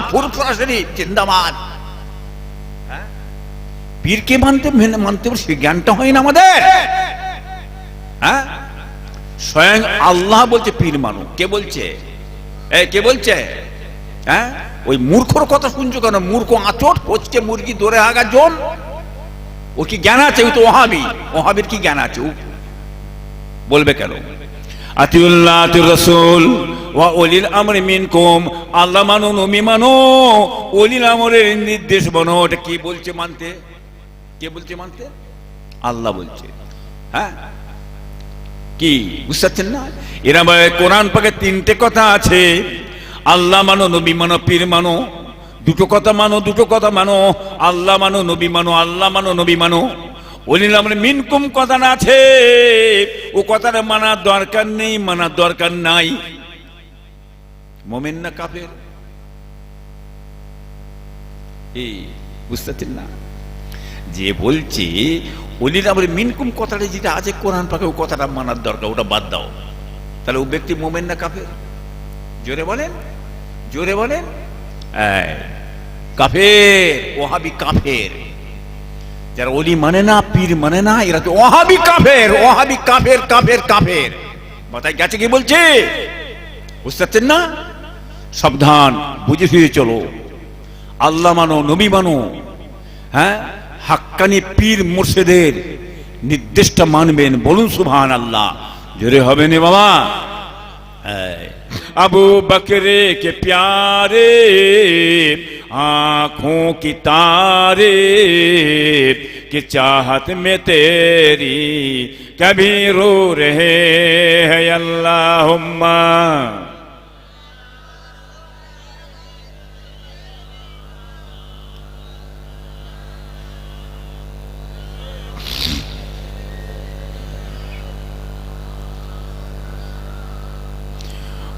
ফুরফুরা শরীফ জিন্দাবাদ। হ্যাঁ? পীরকে মানতে মেনে- মানতে সে জ্ঞানটা হয় না আমাদের। হ্যাঁ? স্বয়ং আল্লাহ বলছে, পীর কে বলছে? কে বলছে? হ্যাঁ? ওই মূর্খর কথা শুনছো কেন? মূর্খ আচট হচ্ছে মুরগি দৌড়ে আগা জন ও কি জ্ঞান আছে? ও তো ওহাবি। ওহাবির কি জ্ঞান আছে? বলবে কেন? আতিউল্লাহ আতিউর রাসূল ওয়া ওলিল আমরি মিনকুম। আল্লাহ মানো নবী মানো। ওলিল আমরের নির্দেশ মানো। এটা কি বলছে মানতে? কে বলছে মানতে? আল্লাহ বলছে। হ্যাঁ? কি? বুঝতে পারছেন না? এরা বলে, কোরআন পাকে তিনটে কথা আছে। আল্লাহ মানো নবী মানো পীর মানো। দুটো কথা মানো দুটো কথা মানো। আল্লাহ মানো নবী মানো। আল্লাহ মানো নবী মানো। ওলিল আমরে মিনকুম কথা না আছে। ও কথাটা মানার দরকার নেই, মানার দরকার নাই। মোমেন না কাফের। এই বুঝতে পারছেন না? যে বলছে অলির আমার মিনকুম কথাটা যেটা আছে, কোরআন পাকে ও কথাটা মানার দরকার, ওটা বাদ দাও। তাহলে ও ব্যক্তি মোমেন না কাফের। জোরে বলেন জোরে বলেন। কাফের, ওহাবি কাফের। যারা অলি মানে না পীর মানে না এরা তো ওহাবি কাফের ওহাবি কাফের কাফের কাফের। মাথায় গেছে কি বলছে? বুঝতে পারছেন না? সাবধান বুঝে ফিরে চলো। আল্লাহ মানো নবী মানো হ্যাঁ? হাক্কানি পীর মুর্শিদের নির্দেশটা মানবেন। বলুন সুবহান আল্লাহ জোরে হবে না বাবা। এই, ابو بکرے کے پیارے، آنکھوں کی تارے کہ چاہت میں تیری کبھی رو رہے ہیں اللہم۔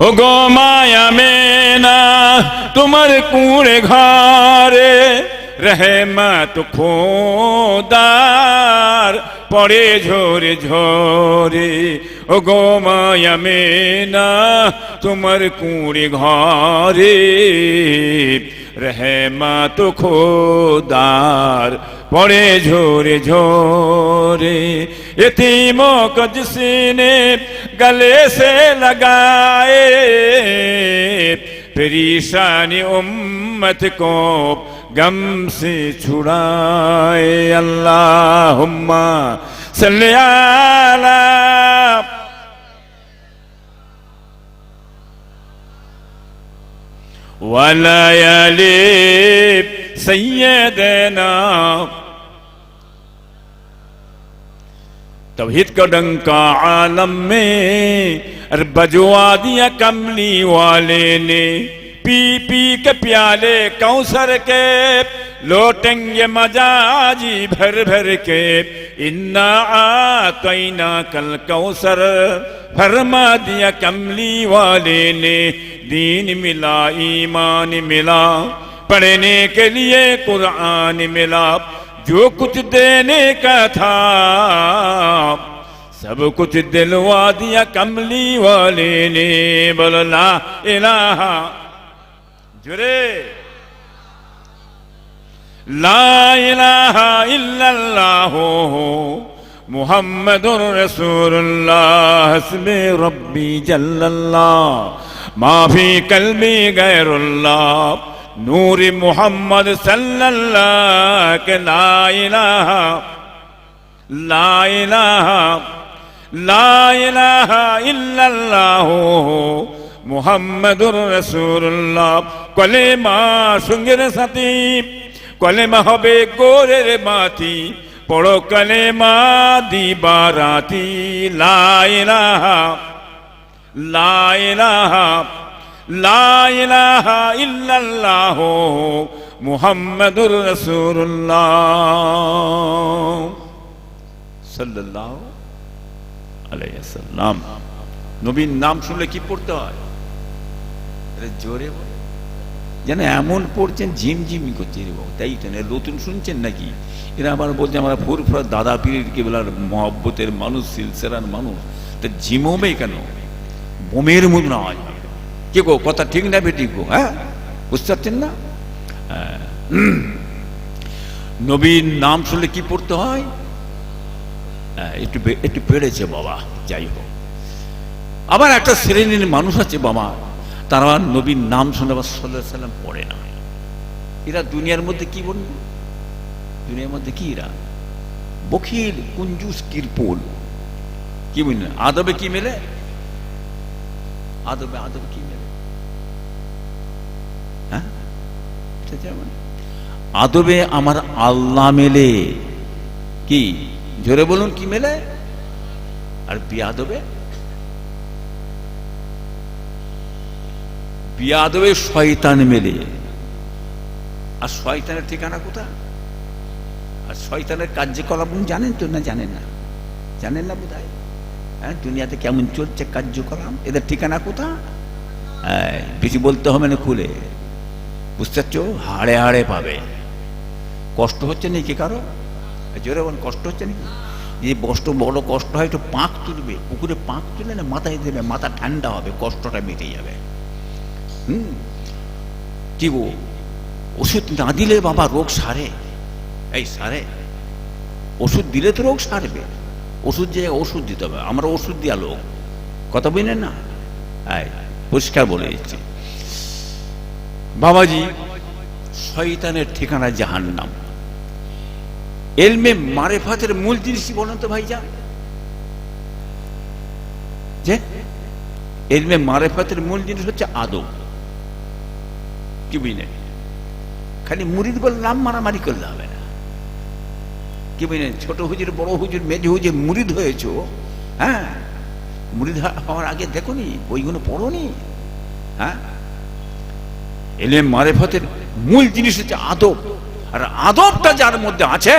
ও গো মায়া মেনা, তোমার কুড়ে ঘরে রহমত খোদার, পড়ে ঝোরে ঝোরে। ও গো মায়া মেনা, তোমার কুড়ে ঘরে রহমত খোদার پڑے جھورے جھورے یتیموں کو جس نے گلے سے لگائے پریشانی امت کو گم سے چھڑائے اللہم صلی اللہ وَلَا يَلِبْ سَيَّدَنَا توحید کا ڈنکا عالم میں بجوا دیا کملی والے نے۔ پی پی کے پیالے کونسر کے، لوٹیں گے مجاجی بھر بھر کے۔ انہا آتینا کل کونسر فرما دیا کملی والے نے۔ دین ملا، ایمان ملا۔ پڑھنے کے لیے قرآن ملا۔ जो कुछ देने का था सब कुछ दिलवा दिया कमली वाले ने बोला इलाहा जुरे ला इलाहा इल्लल्लाह मुहम्मदुर रसूलुल्लाह हस्बी रब्बी जल्लल्लाह माफी कल्बी गैरुल्लाह नूर নূর মুহাম্মদ সাল্লাল্লাহ লা ইলাহা লা ইলাহা লা ইলাহা ইল্লাল্লাহ মুহাম্মাদুর রাসূলুল্লাহ। কলেমা সঙ্গের সাথে, কলেমা হবে গোরের মাথি পড়ো কলেমা দিবা রাতি লা ইলাহা লা ইলাহা ইল্লাল্লাহ মুহাম্মাদুর রাসূলুল্লাহ। সাল্লাল্লাহু আলাইহি সাল্লাম নবীর নাম শুনলে কি পড়তে হয়? জোরে যেন এমন পড়ছেন, ঝিমঝিমি করছে রে বাবু। তাই তো না নতুন শুনছেন নাকি? এরা আবার বলছে, আমরা ফুরফুরা দাদা পীরের কেবলার মহব্বতের মানুষ সিলসেরার মানুষ। তা ঝিমবে কেন? বোমের আওয়াজ হবে কি গো কথা ঠিক না বেটি গো হ্যাঁ? বুঝতে পারছেন না? হ্যাঁ। উম। নাম শুনলে কি পড়তে হয়? হ্যাঁ, একটু একটু বেড়েছে বাবা যাই হোক। আবার একটা শ্রেণির মানুষ আছে বাবা তারা নবীর নাম শুনে আবার সাল্লাহ সাল্লাম পড়ে না। এরা দুনিয়ার মধ্যে কি বলুন দুনিয়ার মধ্যে কি এরা? বখিল কুঞ্জুস কিরপুল। কি বুঝলেন আদবে কি মেলে? আদবে আদবে কি মেলে? হ্যাঁ? আদবে আমার আল্লাহ মেলে। কি? জোরে বলুন কি মেলে? আর বিয়াদবে? বিয়াদবে শয়তান মেলে। আর শয়তানের ঠিকানা কোথায়? আর শয়তানের কার্যকলাপ জানেন তো না জানেন না? জানেন না বোধ হ্যাঁ দুনিয়াতে কেমন চলছে কার্যকলাপ? এদের ঠিকানা হ্যাঁ, বেশি বলতে হবে না খুলে। বুঝতে পারছ? হাড়ে হাড়ে পাবে। কষ্ট হচ্ছে নাকি কারও? জোরে বল, কষ্ট হচ্ছে নাকি? যে কষ্ট বড় কষ্ট হয়, একটু পাঁক তুলবে। পুকুরে পাঁক তুলে না মাথায় দেবে, মাথা ঠান্ডা হবে, কষ্টটা মিটে যাবে। হুম? কি গো? ওষুধ না দিলে বাবা রোগ সারে? এই সারে? ওষুধ দিলে তো রোগ সারবে। ওষুধ যে ওষুধ দিতে হবে, আমরা ওষুধ দেওয়া লোক। কথা বুঝলেন না? পরিষ্কার বলে দিচ্ছি। বাবাজি, শয়তানের ঠিকানা জাহান্নাম। এলমে মারেফাতের মূল জিনিসই বলেন তো ভাইজান? যে এলমে মারেফাতের মূল জিনিস হচ্ছে আদব। কি বুঝলেন? খালি মুরিদ বলে নাম মারামারি করলে হবে না। কি বুঝলেন? ছোট হুজুর, বড় হুজুর, মেজ হুজুর মুরিদ হয়েছ হ্যাঁ? মুরিদ হওয়ার আগে দেখোনি বইগুলো পড়োনি হ্যাঁ? এলেম মারেফতের মূল জিনিস হচ্ছে আদব। আর আদবটা যার মধ্যে আছে,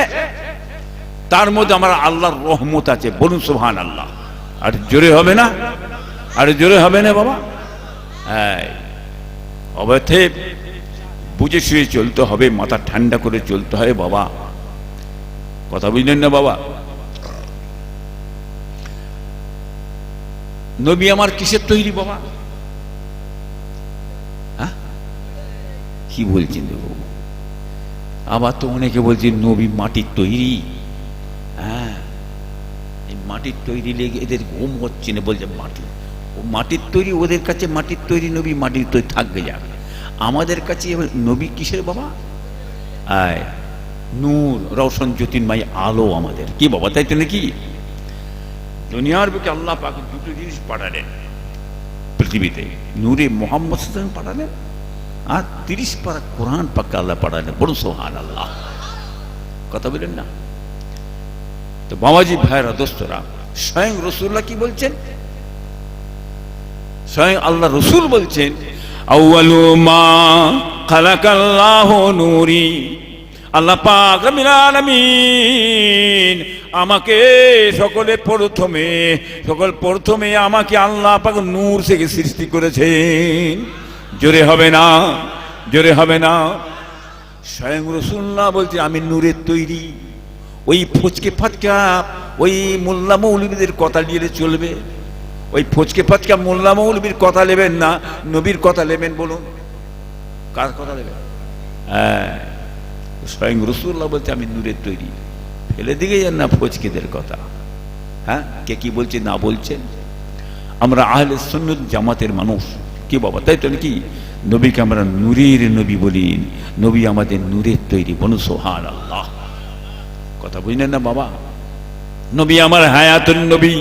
তার মধ্যে আমার আল্লাহর রহমত আছে। বলুন সুবহান আল্লাহ আর জোরে হবে না? আর জোরে হবে না বাবা? হ্যাঁ অবথে বুঝে শুয়ে চলতে হবে, মাথা ঠান্ডা করে চলতে হবে বাবা। কথা বুঝলেন না বাবা? নবী আমার কিসের তৈরি বাবা? কি বলছেন বাবু? আবার তো অনেকে বলছে নবী মাটির তৈরি। হ্যাঁ এই মাটির তৈরি লেগে এদের ঘুম হচ্ছে না, বলছে মাটি। ও মাটির তৈরি, ওদের কাছে মাটির তৈরি, নবী মাটির তৈরি থাকবে যাবে আমাদের কাছে নবী কিসের বাবা? আয়, নূর, রওশন, জ্যোতির্ময়, আলো আমাদের। কি বাবা, তাই তো নাকি? দুনিয়ার বুকে আল্লাহ পাক দুটো জিনিস পাঠালেন পৃথিবীতে। নূরে মোহাম্মদ পাঠালেন। আর তিরিশ পারা কোরআন পাক্কা আল্লাহ পাঠালেন বড় সোহান আল্লাহ কথা বলেন না তো বাবাজি ভাইরা দোস্তরা স্বয়ং রসুল্লাহ কি বলছেন স্বয়ং আল্লাহ রসুল বলছেন নূরি আল্লাহ পাক আলামিন আমাকে সকলে প্রথমে সকল প্রথমে আমাকে আল্লাহ পাক নূর থেকে সৃষ্টি করেছেন জোরে হবে না, জোরে হবে না। স্বয়ং রসুল্লাহ বলছে, আমি নূরের তৈরি। ওই ফুচকে ফাচকা, ওই মোল্লা মৌলবীদের কথা নিয়ে চলবে। ওই ফুচকে ফাচকা মোল্লা মৌলবীর কথা নেবেন না, নবীর কথা নেবেন বলুন। কার কথা নেবেন? হ্যাঁ স্বয়ং রসুল্লাহ বলছে, আমি নূরের তৈরি। ফেলে দিকে যান না ফচকেদের কথা। হ্যাঁ কে কি বলছে না বলছেন? আমরা আহলে সুন্নত জামাতের মানুষ। কি বাবা? তাই তো নাকি? নবীকে আমরা নূরের নবী বলি। নবী আমাদের নূরের তৈরি বনু সোহান আল্লাহ কথা বুঝলেন না বাবা? নবী আমার হায়াতুন নবী।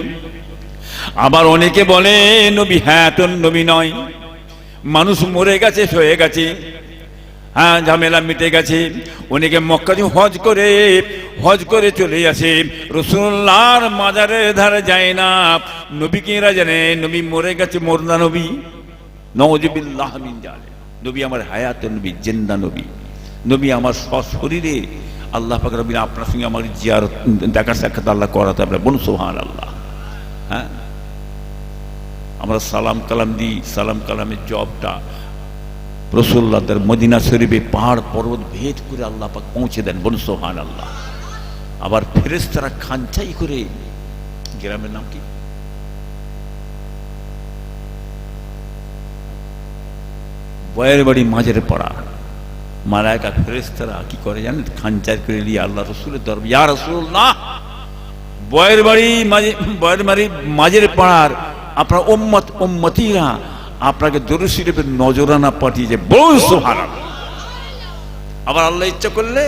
আবার অনেকে বলে, নবী হায়াতুন নবী নয়। মানুষ মরে গেছে হয়ে গেছে। হ্যাঁ ঝামেলা মিটে গেছে। অনেকে মক্কাতে হজ করে হজ করে চলে আসে। রসুল্লাহর মাজারের ধারে যায় না। নবী কিরা জানে? নবী মরে গেছে, মোরনা নবী। নওয়াজিবিল্লাহ মিন জালে নবী আমার হায়াত নবী, জেন্দা নবী। নবী আমার সশরীরে আল্লাহ পাক রবি আপনার সঙ্গে আমার জিয়ার দেখা সাক্ষাৎ আল্লাহ করাতে আমরা বলুন সোহান আল্লাহ হ্যাঁ? আমরা সালাম কালাম দিই, সালাম কালামের জবটা রসুল্লাহদের মদিনা শরীফে পাহাড় পর্বত ভেদ করে আল্লাহ পাক পৌঁছে দেন। বলুন সোহান আল্লাহ আবার ফেরেস্তারা খাঞ্চাই করে, গ্রামের নাম কি? বয়ের বাড়ি মাঝের পড়া। মালায়কা ফেরেস্তারা কি করে জানেন? খানচার করে নিয়ে আল্লাহ রসুলের দরবার, ইয়া রসুল না বয়ের বাড়ি মাঝে, বয়ের বাড়ি মাঝের পাড়ার আপনার ওম্মত ওম্মতিরা আপনাকে শরীফের নজরানা পাঠিয়েছে বলুন সুবহানাল্লাহ। আবার আল্লাহ ইচ্ছা করলে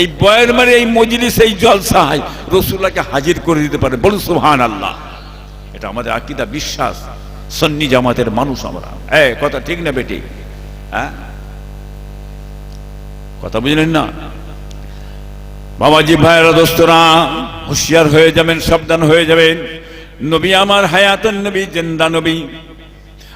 এই বয়ের মারে এই মজলিস, এই জলসায় রসুল্লাহকে হাজির করে দিতে পারে। বলুন সুবহান আল্লাহ এটা আমাদের আকিদা, বিশ্বাস। সন্নি জামাতের মানুষ আমরা। হ্যাঁ কথা ঠিক না বেটি? হ্যাঁ? কথা বুঝলেন না? বাবাজি ভাইয়েরা, দোস্তরা, হুঁশিয়ার হয়ে যাবেন, সাবধান হয়ে যাবেন। নবী আমার হায়াতন নবী, জিন্দা নবী।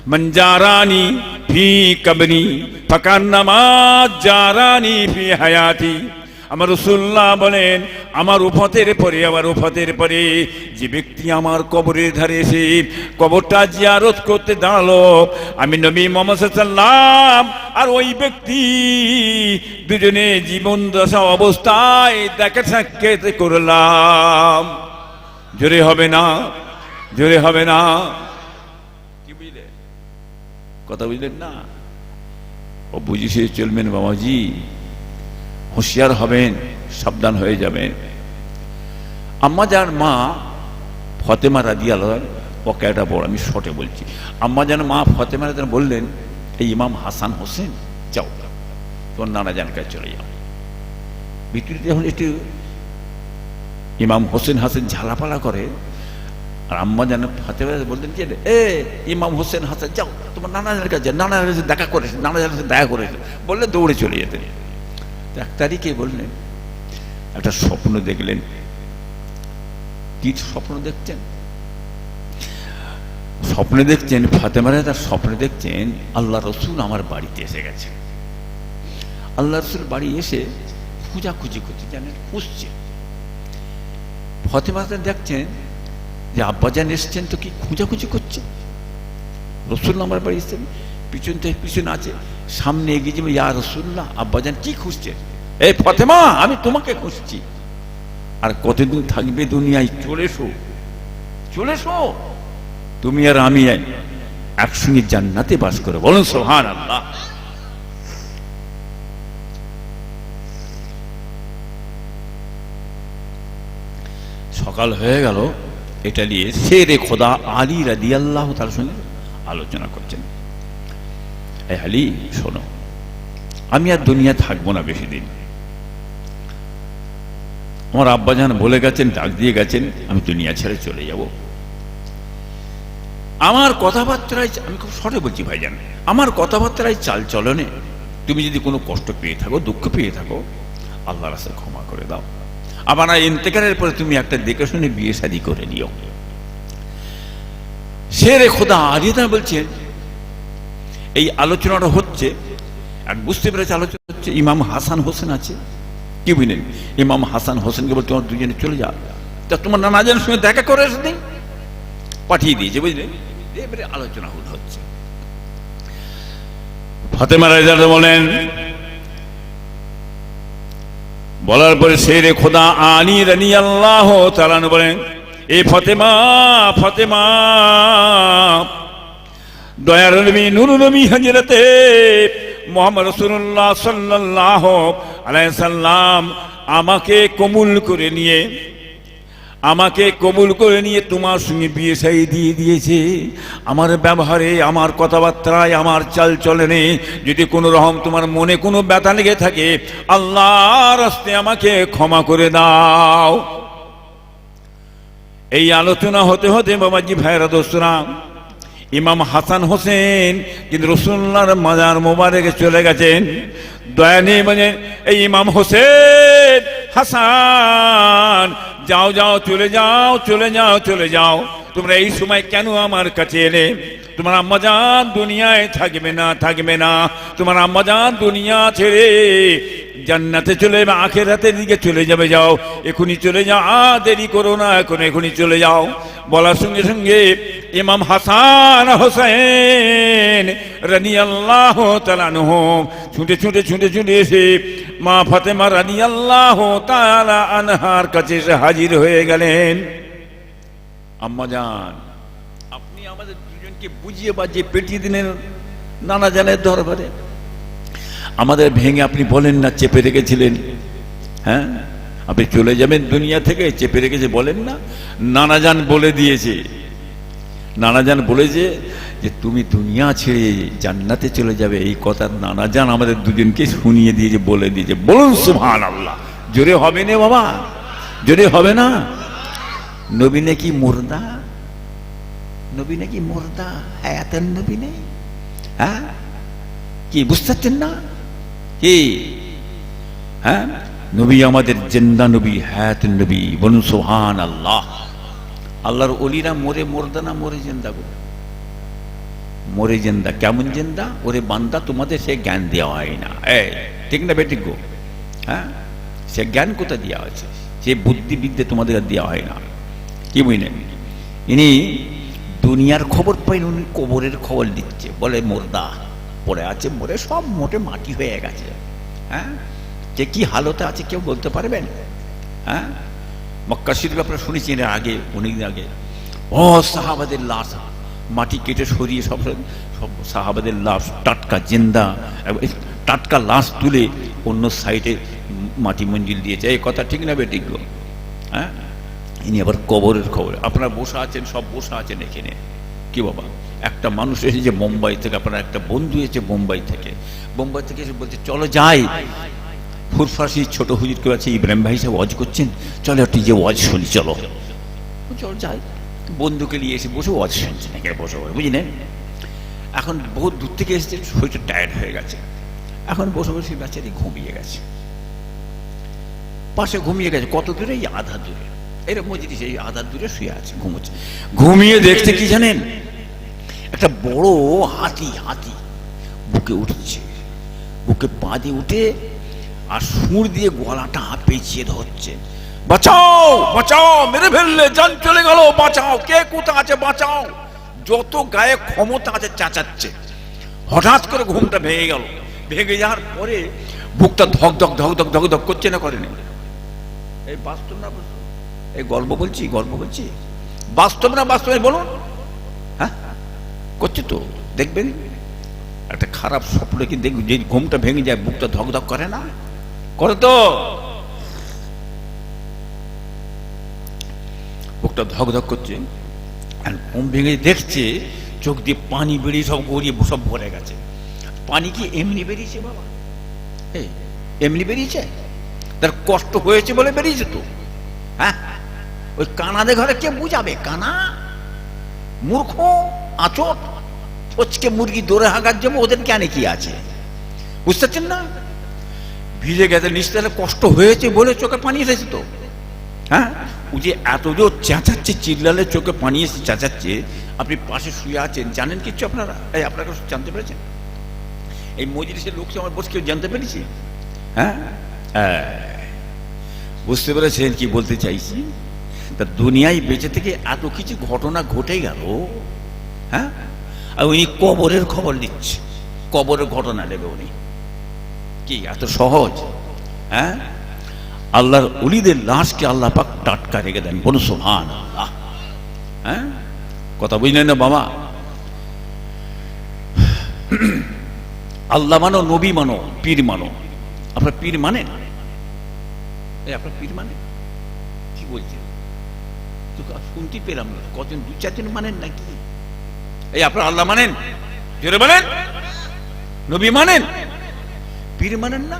মঞ্জারানি ফি কবরি ফাকান্নামা জারানি ফি হায়াতি। আমার রসুল্লাহ বলেন, আমার উফতের পরে, আমার উফতের পরে যে ব্যক্তি আমার কবরের ধারে এসে কবরটা জিয়ারত করতে দাঁড়াল, আমি নবী মোহাম্মদ আর ওই ব্যক্তি দুজনে জীবন দশা অবস্থায় দেখা সাক্ষাৎ করলাম। জোরে হবে না, জোরে হবে না। কি বুঝলে কথা বুঝলেন না? ও বুঝিয়ে চলবেন বাবাজি। হুঁশিয়ার হবেন, সাবধান হয়ে যাবেন। আম্মা যার মা ফতেমা রাদিয়াল ওকে একটা বড় আমি শর্টে বলছি। আম্মা যেন মা ফতেমা রাদিয়াল বললেন, এই ইমাম হাসান হোসেন, যাও তোর নানা জান কাছে চলে যাও। ভিতরে যখন একটু ইমাম হোসেন হাসান ঝালাপালা করে, আর আম্মা যেন ফাতেমা বললেন যে এ, ইমাম হোসেন হাসান, যাও, তোমার নানা জানের কাছে নানা দেখা করেছে নানা জানের দেখা করেছে। বললে দৌড়ে চলে যেতেন। ডাক্তারিকে বললেন, একটা স্বপ্ন দেখলেন। কি স্বপ্ন দেখছেন? স্বপ্নে দেখছেন, ফাতেমারা তার স্বপ্নে দেখছেন, আল্লাহ রসুল আমার বাড়িতে এসে গেছে আল্লাহ রসুল বাড়ি এসে খুঁজাখুঁজি করতে জানেন খুঁজছে ফতেমাতে দেখছেন যে আব্বাজান এসছেন তো কি খুঁজাখুঁজি করছে রসুল আমার বাড়ি এসছেন। পিছন থেকে পিছন আছে। সামনে এগিয়ে যাবে, ইয়া রসুল্লাহ আব্বাজান কি খুঁজছেন? এই ফতেমা, আমি তোমাকে খুঁজছি। আর কতদিন থাকবে দুনিয়ায়? চলে এসো। চলে এসো? তুমি আর আমি একসঙ্গে জান্নাতে বাস করে। বলুন সোহান আল্লাহ সকাল হয়ে গেল। এটা নিয়ে শেরে খোদা আলী রাদি আল্লাহ তার সঙ্গে আলোচনা করছেন। আলী শোনো। আমি আর দুনিয়া থাকব না বেশি দিন আমার আব্বাজান বলে গেছেন, ডাক দিয়ে গেছেন, আমি দুনিয়া ছেড়ে চলে যাব। আমার কথাবার্তায় আমি খুব শর্টে বলছি ভাইজান, আমার কথাবার্তায় চাল চলনে। তুমি যদি কোনো কষ্ট পেয়ে থাকো, দুঃখ পেয়ে থাকো আল্লাহ রাস্তায় ক্ষমা করে দাও। আবার ইন্তেকারের পরে তুমি একটা দেখে শুনে বিয়ে শাদি করে নিও। সে রে খোদা আদিতা বলছেন এই আলোচনাটা হচ্ছে, আর বুঝতে পেরেছে আলোচনা হচ্ছে, ইমাম হাসান হোসেন আছে। কি বুঝলেন? ইমাম হাসান হোসেনকে বল তোমার দুজনে চলে যা তা তোমার নানাজনের সঙ্গে দেখা করে এসে পাঠিয়ে দিয়েছে বুঝলে এবারে আলোচনা হচ্ছে। ফাতেমা রাজা বলেন, বলার পরে সে রে খোদা আনি রানি আল্লাহ তালান বলেন, এ ফতেমা ফতেমা দয়ার নবী, নুর নবী হাজিরাতে মোহাম্মদ রসুল্লাহ সাল্লাহ আলাইসাল্লাম আমাকে কবুল করে নিয়ে, আমাকে কবুল করে নিয়ে তোমার সঙ্গে বিয়ে সাই দিয়ে দিয়েছে। আমার ব্যবহারে, আমার কথাবার্তায়, আমার চাল চলনে যদি কোনো রকম তোমার মনে কোনো ব্যথা লেগে থাকে, আল্লাহর রাস্তে আমাকে ক্ষমা করে দাও। এই আলোচনা হতে হতে বাবাজি ভাইরা দোসরা ইমাম হাসান হোসেন কিন্তু রসুল্লার মাজার মোবারকে চলে গেছেন, দয়া নেই মানে এই ইমাম হোসেন, হাসান, যাও যাও, চলে যাও চলে যাও চলে যাও। তোমরা এই সময় কেন আমার কাছে এলে? তোমার আম্মাজান দুনিয়ায় থাকবে না থাকবে না। তোমার আম্মাজান দুনিয়া ছেড়ে জান্নাতে চলে যাবে, আখেরাতের দিকে চলে যাবে, যাও। এখনই চলে যাও আ দেরি করো না, এখন এখনই চলে যাও। বলার সঙ্গে সঙ্গে ইমাম হাসান হোসেন রানি আল্লাহ তালানহ ছুটে ছুটে ছুটে ছুটে এসে মা ফাতেমা রানি আল্লাহ তালা আনহার কাছে এসে হাজির হয়ে গেলেন। আম্মা যান আপনি আমাদের দুজনকে বুঝিয়ে বাজিয়ে পেটিয়ে দিলেন, নানা জানের দরবারে। আমাদের ভেঙে আপনি বলেন না, চেপে রেখেছিলেন। হ্যাঁ? আপনি চলে যাবেন দুনিয়া থেকে, চেপে রেখেছে, বলেন না। নানা জান বলে দিয়েছে। নানা জান বলেছে যে, তুমি দুনিয়া ছেড়ে জান্নাতে চলে যাবে। এই কথা নানা জান আমাদের দুজনকে শুনিয়ে দিয়েছে, বলে দিয়েছে। বলুন সুহান আল্লাহ জোরে হবে না বাবা। জোরে হবে না? নবী নাকি মুর্দা? নবী নাকি মুর্দা? হায়াতের নবী নেই। হ্যাঁ? কি, বুঝতে পারছেন না? কি? হ্যাঁ? নবী আমাদের জেন্দা নবী হায়াত নবী, বলুন সোহান আল্লাহ আল্লাহর অলিরা মরে মরদা না মরে জেন্দা গো? মরে জেন্দা। কেমন জেন্দা? ওরে বান্দা, তোমাদের সে জ্ঞান দেওয়া হয় না। ঠিক না বেটিক গো? হ্যাঁ? সে জ্ঞান কোথায় দেওয়া হয়েছে? সে বুদ্ধিবিদ্যে তোমাদের দেওয়া হয় না। কি বুঝলেন ইনি দুনিয়ার খবর পাইন, উনি কবরের খবর দিচ্ছে। বলে, মোর্দা, পড়ে আছে, মরে সব মোটে মাটি হয়ে গেছে। হ্যাঁ? যে কি হালতে আছে কেউ বলতে পারবেন? হ্যাঁ? মক্কা শরীফ আপনারা শুনেছেন এর আগে অনেকদিন আগে। ও সাহাবাদের লাশ, মাটি কেটে সরিয়ে সব সব সাহাবাদের লাশ, টাটকা জিন্দা, টাটকা লাশ তুলে অন্য সাইডে মাটি মঞ্জিল দিয়েছে। এই কথা ঠিক না বেটিক হ্যাঁ? ইনি আবার কবরের খবর। আপনারা বসে আছেন, সব বসে আছেন এখানে। কি বাবা? একটা মানুষ এসেছে মুম্বাই থেকে, আপনার একটা বন্ধু এসেছে মুম্বাই থেকে। মুম্বাই থেকে এসে বলছে, চলো যাই। ফুরফাসি ছোট হুজুর কেউ আছে, ইব্রাহিম ভাই সাহেব ওয়াজ করছেন। চলো একটু যে ওয়াজ শুনি, চলো। চল যাই। বন্ধুকে নিয়ে এসে বসে ওয়াজ শুনছেন এখানে বসে বসে, বুঝলেন? এখন বহুত দূর থেকে এসেছে, শরীরটা টায়ার্ড হয়ে গেছে। এখন বসে বসে বেচারি ঘুমিয়ে গেছে। পাশে ঘুমিয়ে গেছে কত দূরে এই আধা দূরে? এরকম মজলিস এই আধা দূরে শুয়ে আছে ঘুমোচ্ছে। ঘুমিয়ে দেখতে কি জানেন? একটা বড় হাতি হাতি বুকে উঠছে। বুকে পা দিয়ে উঠে আর সুর দিয়ে গলাটা পেঁচিয়ে ধরছে। বাঁচাও বাঁচাও মেরে ফেললে জান চলে গেল বাঁচাও। কে কোথা আছে বাঁচাও। যত গায়ে ক্ষমতা আছে চাচাচ্ছে। হঠাৎ করে ঘুমটা ভেঙে গেল। ভেঙে যাওয়ার পরে বুকটা ধক ধক ধক ধক ধক ধক করছে না করেনি? এই বাস্তব না বাস্তব? এই গল্প বলছি গল্প বলছি? বাস্তব না বাস্তব বলুন। হ্যাঁ? করছে তো, দেখবেন? একটা খারাপ স্বপ্ন কি দেখবেন, যে ঘুমটা ভেঙে যায়, বুকটা ধক ধক করে না? করে তো। বুকটা ধক ধক করছে আর ঘুম ভেঙে দেখছে, চোখ দিয়ে পানি বেরিয়ে সব গড়িয়ে সব ভরে গেছে। পানি কি এমনি বেরিয়েছে বাবা? এমনি বেরিয়েছে? তার কষ্ট হয়েছে বলে বেরিয়েছে তো। ওই কানাদের ঘরে কে বুঝাবে? কানা? মূর্খ? আচট ফচকে মুরগি দৌড়ে হাঁকার জন্য ওদের জ্ঞানে কি আছে? বুঝতে পারছেন না? ভিজে গেছে, নিশ্চয় কষ্ট হয়েছে বলে চোখে পানি এসেছে তো। হ্যাঁ? ও যে এত জোর চেঁচাচ্ছে, চিল্লালে চোখে পানি এসে চেঁচাচ্ছে, আপনি পাশে শুয়ে আছেন, জানেন কিছু আপনারা? এই, আপনারা জানতে পেরেছেন? এই মজলিসের লোক আমার বসে কেউ জানতে পেরেছি? হ্যাঁ? হ্যাঁ। বুঝতে পেরেছেন কি বলতে চাইছি? তা দুনিয়ায় বেঁচে থেকে এত কিছু ঘটনা ঘটে গেল হ্যাঁ? আর উনি কবরের খবর নিচ্ছে। কবরের ঘটনা নেবে উনি। কি, এত সহজ? হ্যাঁ? আল্লাহর উলিদের লাশকে আল্লাহ পাক টাটকা রেখে দেন। বলুন সোহান আল্লাহ হ্যাঁ? কথা বুঝলেন না, বাবা? আল্লাহ মানো, নবী মানো, পীর মানো। আপনার পীর এই, আপনার পীর মানে? কি বলছেন? তো শুনতে পেলাম না। কজন দু চারজন মানেন নাকি? এই আপনার আল্লাহ মানেন? জোরে মানেন নবী মানেন? পীর মানেন না?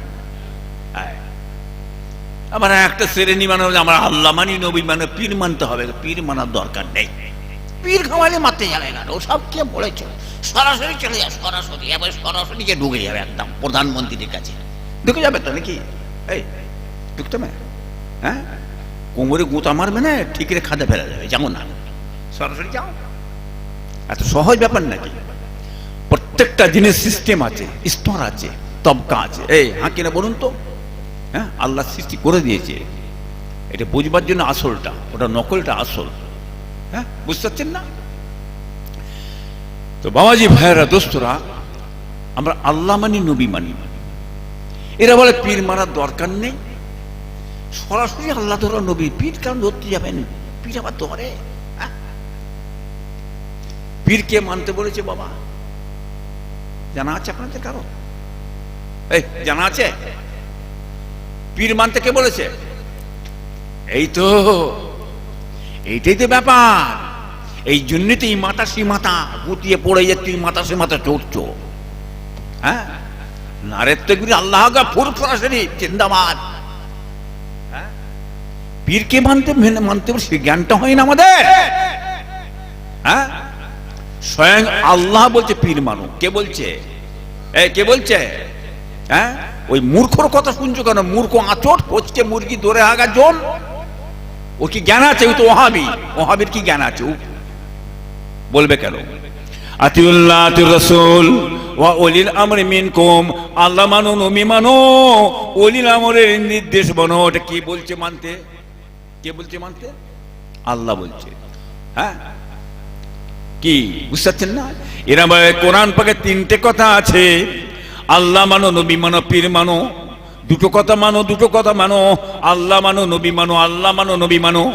আমার একটা শ্রেণি মানে আমার আল্লাহ মানি নবী মানে পীর মানতে হবে। পীর মানার দরকার নেই। পীর খাওয়ালে মারতে যাবে না। ও সব কে বলেছ? সরাসরি চলে যাবে সরাসরি। এবার সরাসরি গিয়ে ঢুকে যাবে একদম প্রধানমন্ত্রীর কাছে। ঢুকে যাবে তো নাকি? এই ঢুকতে হ্যাঁ? কোমরে গুঁতা মারবে না ঠিক রে খাদে ফেলা যাবে যাও না। সরাসরি যাও। এত সহজ ব্যাপার নাকি? প্রত্যেকটা জিনিস সিস্টেম আছে, স্তর আছে, তবকা আছে। এই হ্যাঁ কিনা বলুন তো? হ্যাঁ আল্লাহ সৃষ্টি করে দিয়েছে। এটা বুঝবার জন্য আসলটা, ওটা নকলটা আসল। হ্যাঁ বুঝতে পারছেন না? তো বাবাজি, ভাইয়েরা, দোস্তরা, আমরা আল্লাহ মানি, নবী মানি। এরা বলে, পীর মারার দরকার নেই। সরাসরি আল্লাহ ধরো নবী, পীর কেন ধরতে যাবেন? পীর আবার ধরে? পীরকে মানতে বলেছে বাবা। জানা আছে আপনাদের কারও? এই, জানা আছে? পীর মানতে কে বলেছে? এই তো, এইটাই তো ব্যাপার। এই জন্যই তো এই মাতা সী মাতা গুটিয়ে পড়ে যে তুই মাতা সী মাতা চড়ছ হ্যাঁ? নারের তো আল্লাহ গা ফুর সরাসরি চিন্তাবাদ হ্যাঁ? পীরকে মানতে মেনে- মানতে সে জ্ঞানটা হয় না আমাদের। হ্যাঁ? স্বয়ং আল্লাহ বলছে, পীর মানু। কে বলছে? এ, কে বলছে? হ্যাঁ? ওই মূর্খর কথা শুনছো কেন? মূর্খ আচট হচ্ছে মুরগি দৌড়ে আগা জন ও কি জ্ঞান আছে? ও তো ওহাবি। ওহাবির কি জ্ঞান আছে? বলবে কেন? আতিউল্লাহ রাসূল আমরি মানো মানো। নির্দেশ মানো এটা কি বলছে মানতে? কে বলছে মানতে? আল্লাহ বলছে। হ্যাঁ? কি বুঝতে পারছেন না? এরা বলে কোরআন পাকে তিনটে কথা আছে। আল্লাহ মানো নবী মানো পীর মানো। দুটো কথা মানো দুটো কথা মানো। আল্লাহ মানো নবী মানো। আল্লাহ মানো নবী মানো।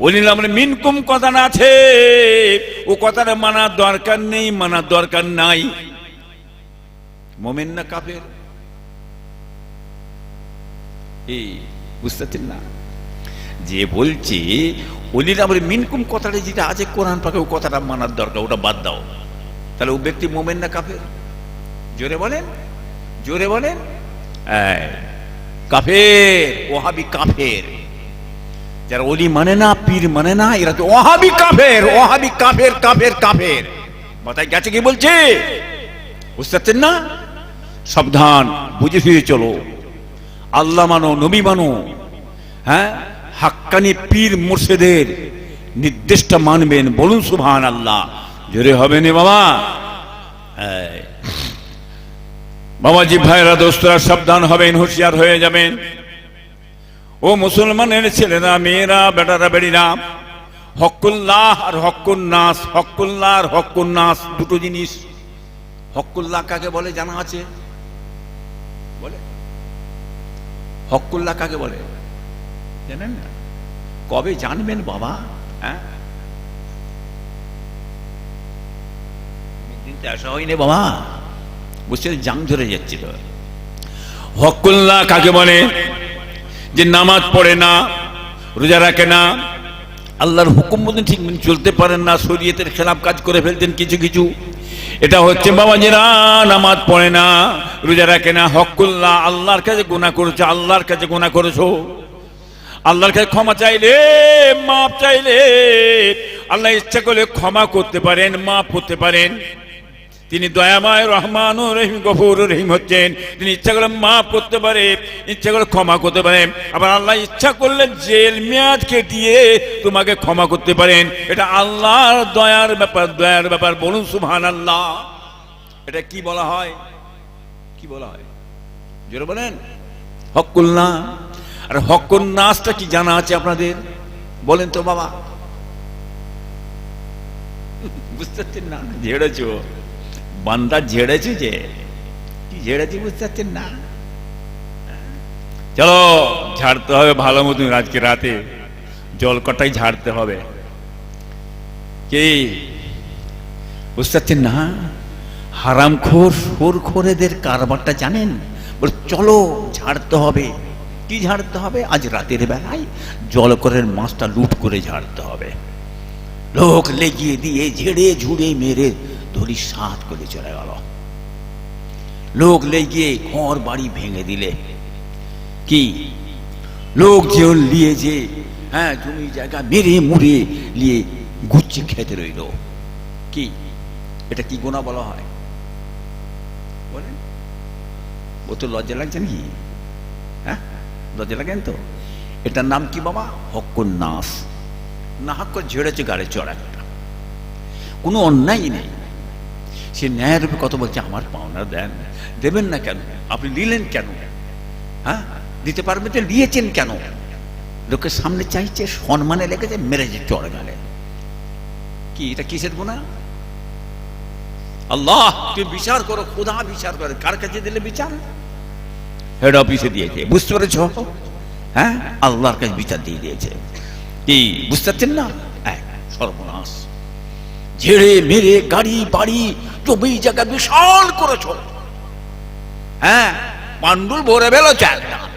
অলিল আমরা মিনকুম কথা না আছে। ও কথাটা মানার দরকার নেই মানার দরকার নাই। মোমেন না কাফের? এই বুঝতে পারছেন না? যে বলছে অলিল আমরা মিনকুম কথাটা যেটা আছে, কোরআন পাকে ও কথাটা মানার দরকার, ওটা বাদ দাও। তাহলে ও ব্যক্তি মোমেন না কাফের? জোরে বলেন জোরে বলেন। কাফের ওহাবি কাফের। যারা অলি মানে না, পীর মানে না, এরা তো ওহাবি কাফের ওহাবি কাফের কাফের কাফের। মাথায় গেছে কি বলছে? বুঝতে পারছেন না? সাবধান, বুঝে ফিরে চলো। আল্লাহ মানো, নবী মানো হ্যাঁ? হাক্কানি পীর মুর্শেদের নির্দেশটা মানবেন। বলুন সুবহান আল্লাহ জোরে হবে না বাবা। বাবাজি ভাইরা, দোস্তরা, সাবধান হবেন, হুঁশিয়ার হয়ে যাবেন। ও মুসলমানের ছেলেরা, মেয়েরা, বেটারা, বেড়িরা, হকুল্লাহ আর হকুন নাস হকুল্লাহ আর হকুন নাস দুটো জিনিস। হকুল্লাহ কাকে বলে? জানা আছে? বলে? হকুল্লাহ কাকে বলে? জানেন না? কবে জানবেন বাবা? হ্যাঁ? অনেকদিন তো আসা হয়নি বাবা। বুঝছে জাং ধরে যাচ্ছিল। হকুল্লাহ কাকে বলে? যে নামাজ পড়ে না রোজা রাখে না। আল্লাহর হুকুম মতন ঠিক মেনে চলতে পারেন না শরীয়তের খেলাফ কাজ করে ফেলতেন কিছু কিছু। এটা হচ্ছে বাবা বাবাজিরা নামাজ পড়ে না রোজা রাখে না হকুল্লাহ আল্লাহর কাছে গুনাহ করেছ আল্লাহর কাছে গুনাহ করেছ। আল্লাহর কাছে ক্ষমা চাইলে মাপ চাইলে, আল্লাহ ইচ্ছা করলে ক্ষমা করতে পারেন মাপ করতে পারেন। তিনি দয়াময়, রহমান ও রহিম, গফুর রহিম হচ্ছেন। তিনি ইচ্ছা করলে মাফ করতে পারে, ইচ্ছা করে ক্ষমা করতে পারেন আবার আল্লাহ ইচ্ছা করলে জেল মেয়াদ কেটিয়ে তোমাকে ক্ষমা করতে পারেন। এটা আল্লাহর দয়ার ব্যাপার দয়ার ব্যাপার। বলুন সুহান আল্লাহ এটা কি বলা হয়? কি বলা হয়? জোরে বলেন। হকুল না। আর হকুল নাসটা কি জানা আছে আপনাদের? বলেন তো বাবা। বুঝতে পারছেন না? ঝেড়েছো? বান্দা ঝেড়েছে যে। কি ঝেড়েছে বুঝতে পারছেন না? চলো, ঝাড়তে হবে ভালো মতন আজকে রাতে। জল কটাই ঝাড়তে হবে। কি? বুঝতে পারছেন না? হারাম খোর সোর খোরেদের কারবারটা জানেন? বলে চলো, ঝাড়তে হবে। কি ঝাড়তে হবে, আজ রাতের বেলায় জলকরের মাছটা লুট করে ঝাড়তে হবে। লোক লেগিয়ে দিয়ে ঝেড়ে ঝুড়ে মেরে ধরি সাত করে চলে গেল। লোক লেগিয়ে ঘর বাড়ি ভেঙে দিলে। কি? লোক নিয়ে যে হ্যাঁ জমি জায়গা মেরে মুড়ে নিয়ে গুচ্ছে খেতে রইল। কি? এটা কি গোনা বলা হয়? বলেন। ও তো লজ্জা লাগছে নাকি? হ্যাঁ? লজ্জা লাগেন তো। এটার নাম কি বাবা? হকুন নাস। না হক ঝেড়েছে গাড়ি চড়া একটা। কোনো অন্যায় নেই। সে ন্যায়ের রূপে কত বলছে, আমার পাওনা দেন। দেবেন না কেন? আপনি নিলেন কেন? হ্যাঁ? দিতে পারবেন তো, নিয়েছেন কেন? লোকের সামনে চাইছে, সম্মানে লেগেছে মেরেছে চড় গেলে। কি, এটা কিসের গুণা আল্লাহ, তুমি বিচার করো, খোদা বিচার করে। কার কাছে দিলে বিচার? হেড অফিসে দিয়েছে। বুঝতে পেরেছ? হ্যাঁ? আল্লাহর কাছে বিচার দিয়ে দিয়েছে। কি বুঝতে পারছেন না? সর্বনাশ। ঝেড়ে মেরে গাড়ি, বাড়ি, জমি, জায়গা বিশাল করেছ। হ্যাঁ? পাণ্ডুল ভরে চায় একদম